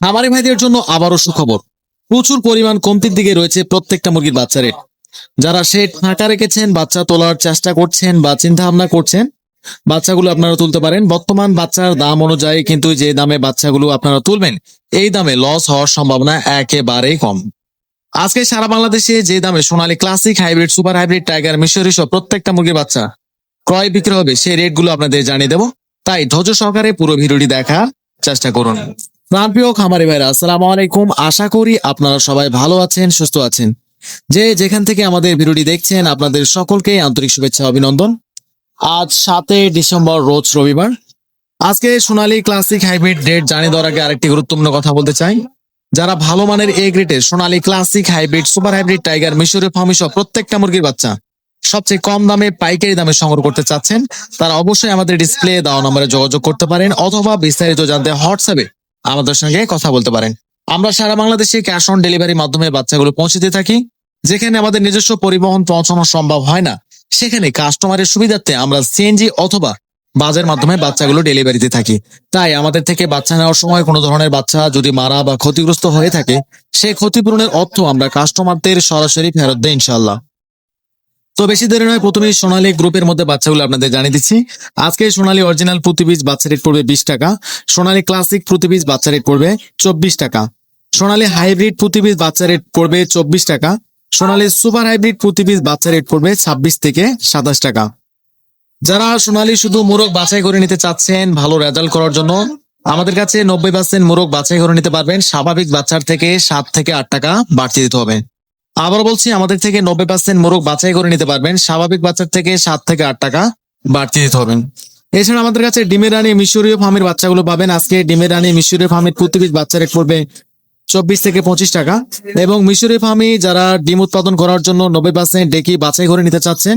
খামারি ভাইদের জন্য আবারও সুখবর। প্রচুর পরিমাণ কমতির দিকে রয়েছে প্রত্যেকটা মুরগির বাচ্চা রেট যারা শেড ফাঁকা রেখেছেন, বাচ্চা তোলার চেষ্টা করছেন বা চিন্তা ভাবনা করছেন, বাচ্চাগুলো আপনারা তুলতে পারেন। বর্তমান বাচ্চার দাম অনুযায়ী কিন্তু যে দামে বাচ্চাগুলো আপনারা তুলবেন, এই দামে লস হওয়ার সম্ভাবনা একেবারেই কম। আজকে সারা বাংলাদেশে যে দামে Sonali classic hybrid, super hybrid, tiger মিশরি সহ প্রত্যেকটা মুরগির বাচ্চা ক্রয় বিক্রি হবে, সেই রেটগুলো আপনাদের জানিয়ে দেবো। তাই ধৈর্য সহকারে পুরো ভিডিওটি দেখার চেষ্টা করুন। প্রাণপ্রিয় খামারি ভাইরা, আসসালামু আলাইকুম। আশা করি আপনারা সবাই ভালো আছেন, সুস্থ আছেন। যে যেখান থেকে আমাদের ভিডিওটি দেখছেন, আপনাদের সকলকে আন্তরিক শুভেচ্ছা, অভিনন্দন। আজ সাতই ডিসেম্বর, রোজ রবিবার। আজকে সোনালী ক্লাসিক হাইব্রিড রেট জানিয়ে দেওয়ার আগে আরেকটি গুরুত্বপূর্ণ কথা বলতে চাই। যারা ভালো মানের এ গ্রেডের Sonali classic hybrid, super hybrid tiger মিশরে ফার্মি প্রত্যেকটা মুরগির বাচ্চা সবচেয়ে কম দামে, পাইকারি দামে সংগ্রহ করতে চাচ্ছেন, তারা অবশ্যই আমাদের ডিসপ্লে দেওয়া নম্বরে যোগাযোগ করতে পারেন, অথবা বিস্তারিত জানতে হোয়াটসঅ্যাপে আমাদের সঙ্গে কথা বলতে পারেন। আমরা সারা বাংলাদেশে ক্যাশ অন ডেলিভারি মাধ্যমে বাচ্চাগুলো পৌঁছে দিয়ে থাকি, যেখানে আমাদের নিজস্ব পরিবহন পৌঁছানো সম্ভব হয় না। সেখানে কাস্টমারের সুবিধার্থে আমরা সিএনজি অথবা বাজের মাধ্যমে বাচ্চাগুলো ডেলিভারিতে থাকি। তাই আমাদের থেকে বাচ্চা নেওয়ার সময় কোনো ধরনের বাচ্চা যদি মারা বা ক্ষতিগ্রস্ত হয়ে থাকে সেই ক্ষতিপূরণের অর্থ আমরা কাস্টমারদের সরাসরি ফেরত দেয় ইনশাল্লাহ তো বেশি দেরি নয়, প্রথমে সোনালী গ্রুপের মধ্যে বাচ্চাগুলো আপনাদের জানিয়ে দিচ্ছি। আজকে সোনালী অরিজিনাল প্রতি পিস বাচ্চা রেট পড়বে বিশ টাকা। সোনালী ক্লাসিক প্রতি পিস বাচ্চা রেট পড়বে চব্বিশ টাকা। সোনালী হাইব্রিড প্রতি পিস বাচ্চা রেট পড়বে চব্বিশ টাকা। সোনালী সুপার হাইব্রিড প্রতি পিস বাচ্চা রেট পড়বে ছাব্বিশ থেকে সাতাশ টাকা। যারা সোনালী শুধু মোরগ বাছাই করে নিতে চাচ্ছেন, ভালো রেজাল্ট করার জন্য, আমাদের কাছে নব্বই পার্সেন্ট মোরগ বাছাই করে নিতে পারবেন। স্বাভাবিক বাচ্চার থেকে সাত থেকে আট টাকা বাড়তি দিতে হবে। আবার বলছি, আমাদের থেকে নব্বই পার্সেন্ট মোরগ বাছাই করে নিতে পারবেন। স্বাভাবিক বাচ্চার থেকে সাত থেকে আট টাকা বাড়তি দিতে হবে। এছাড়া আমাদের কাছে ডিমের রানী মিশরীয় ফার্মের বাচ্চাগুলো পাবেন। আজকে ডিমের রানী মিশরীয় ফার্মের প্রতি বাচ্চা রেট পড়বে চব্বিশ থেকে পঁচিশ টাকা। এবং মিশরি ফার্মে যারা ডিম উৎপাদন করার জন্য নব্বই পার্সেন্ট ডেকি বাছাই করে নিতে চাচ্ছেন,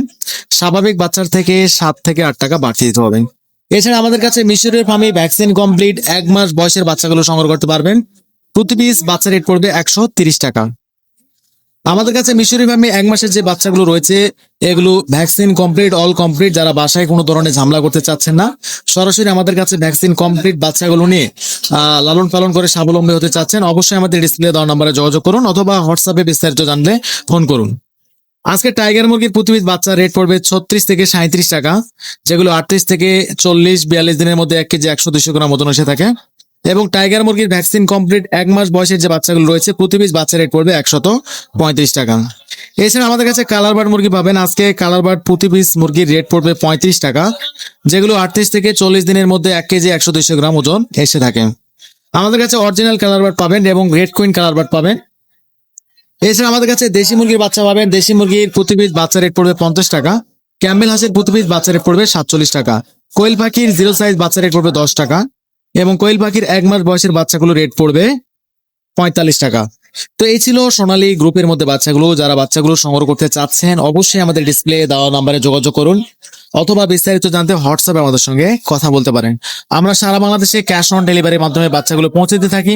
স্বাভাবিক বাচ্চার থেকে সাত থেকে আট টাকা বাড়তি দিতে হবে। এছাড়া আমাদের কাছে মিশরের ফার্মে ভ্যাকসিন কমপ্লিট এক মাস বয়সের বাচ্চাগুলো সংগ্রহ করতে পারবেন। প্রতি পিস বাচ্চা রেট পড়বে একশো তিরিশ টাকা। আমাদের কাছে মিশরি ফার্মে এক মাসের যে বাচ্চাগুলো রয়েছে, এগুলো ভ্যাকসিন কমপ্লিট, অল কমপ্লিট, যারা বাসায় কোনো ধরনের ঝামেলা করতে চাচ্ছেন না, সরাসরি আমাদের কাছে ভ্যাকসিন কমপ্লিট বাচ্চাগুলো নিয়ে লালন পালন করে স্বাবলম্বী হতে চাচ্ছেন, অবশ্যই আমাদের ডিসপ্লে দেওয়া নম্বরে যোগাযোগ করুন অথবা হোয়াটসঅ্যাপে বিস্তারিত জানলে ফোন করুন। আজকে টাইগার মুরগির প্রতিবিধ বাচ্চা রেট পড়বে ছত্রিশ থেকে সাঁত্রিশ টাকা, যেগুলো আটত্রিশ থেকে চল্লিশ, বিয়াল্লিশ দিনের মধ্যে এক কেজি একশো দুশো গ্রাম মতন এসে থাকে। এবং টাইগার মুরগির ভ্যাকসিন কমপ্লিট, এক মাস বয়সের যে বাচ্চাগুলো রয়েছে, প্রতি পিস বাচ্চা রেট পড়বে একশত পঁয়ত্রিশ টাকা। এছাড়া আমাদের কাছে কালার বার্ড মুরগি পাবেন। আজকে কালার বার্ড প্রতি পিস মুরগির রেট পড়বে পঁয়ত্রিশ টাকা। যেগুলো আটত্রিশ থেকে চল্লিশ দিনের মধ্যে এক কেজি একশো দুইশো গ্রাম ওজন এসে থাকে। আমাদের কাছে অরিজিনাল কালার বার্ড পাবেন এবং রেড কুইন কালার বার্ড পাবেন। এছাড়া আমাদের কাছে দেশি মুরগির বাচ্চা পাবেন। দেশি মুরগির প্রতি পিস বাচ্চা রেট পড়বে পঞ্চাশ টাকা। ক্যাম্বেল হাঁসের প্রতি পিস বাচ্চা রেট পড়বে সাতচল্লিশ টাকা। কোয়েল পাখির জিরো সাইজ বাচ্চা রেট পড়বে দশ টাকা। এবং কোয়েল পাখির এক মাস বয়সের বাচ্চাগুলো রেট পড়বে পঁয়তাল্লিশ টাকা। তো এই ছিল সোনালী গ্রুপের মধ্যে বাচ্চাগুলো, যারা বাচ্চাগুলো সংগ্রহ করতে চাচ্ছেন, অবশ্যই আমাদের ডিসপ্লে দেওয়া নাম্বারে যোগাযোগ করুন অথবা বিস্তারিত জানতে হোয়াটসঅ্যাপে আমাদের সঙ্গে কথা বলতে পারেন। আমরা সারা বাংলাদেশে ক্যাশ অন ডেলিভারির মাধ্যমে বাচ্চাগুলো পৌঁছে দিতে থাকি।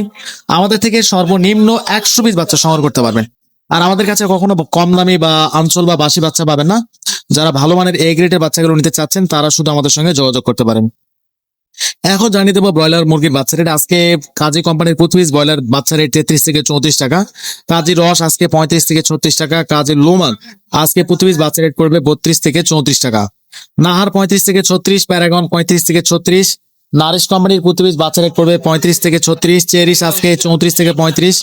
আমাদের থেকে সর্বনিম্ন একশো পিস বাচ্চা সংগ্রহ করতে পারবেন। আর আমাদের কাছে কখনো কম দামি বা আঞ্চল বা বাসি বাচ্চা পাবেন না। যারা ভালো মানের এ গ্রেডের বাচ্চাগুলো নিতে চাচ্ছেন, তারা শুধু আমাদের সঙ্গে যোগাযোগ করতে পারেন। এখন জানিয়ে দেবো ব্রয়লার মুরগির বাচ্চা রেট আজকে কাজী কোম্পানির প্রতি ব্রয়লার বাচ্চা রেট তেত্রিশ থেকে চৌত্রিশ টাকা। কাজী রস আজকে পঁয়ত্রিশ থেকে ছত্রিশ টাকা। কাজী লোমান আজকে প্রতি বাচ্চা রেট পড়বে বত্রিশ থেকে চৌত্রিশ টাকা। নাহার পঁয়ত্রিশ থেকে ছত্রিশ, প্যারাগন পঁয়ত্রিশ থেকে ছত্রিশ, নারিশ কোম্পানির প্রতি বাচ্চা রেট পড়বে পঁয়ত্রিশ থেকে ছত্রিশ, চেরিশ আজকে চৌত্রিশ থেকে পঁয়ত্রিশ,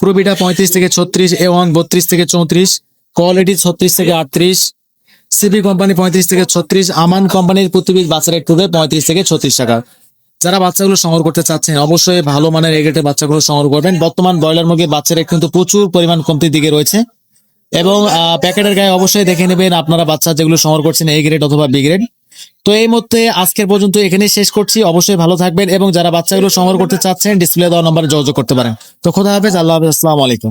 প্রুবিটা পঁয়ত্রিশ থেকে ছত্রিশ, এ ওয়ান বত্রিশ থেকে চৌত্রিশ, কোয়ালিটি ছত্রিশ থেকে আটত্রিশ সিবি কোম্পানি পঁয়ত্রিশ থেকে ছত্রিশ, আমান কোম্পানির প্রতি বাচ্চা রেট পড়বে পঁয়ত্রিশ থেকে ছত্রিশ টাকা। যারা বাচ্চাগুলো সংগ্রহ করতে চাচ্ছেন, অবশ্যই ভালো মানের এগ্রেটের বাচ্চাগুলো সংগ্রহ করবেন। বর্তমান ব্রয়লার মুরগির বাচ্চা রেট কিন্তু প্রচুর পরিমাণ কমতির দিকে রয়েছে। এবং প্যাকেটের গায়ে অবশ্যই দেখে নেবেন আপনারা বাচ্চা যেগুলো সংগ্রহ করছেন এ গ্রেড অথবা বি গ্রেড তো এই মধ্যে আজকের পর্যন্ত এখানেই শেষ করছি। অবশ্যই ভালো থাকবেন এবং যারা বাচ্চাগুলো সংগ্রহ করতে চাচ্ছেন ডিসপ্লে দেওয়া নম্বরে যোগাযোগ করতে পারেন। তো খোদা হাফেজ, আল্লাহ হাফেজ, আসসালামু আলাইকুম।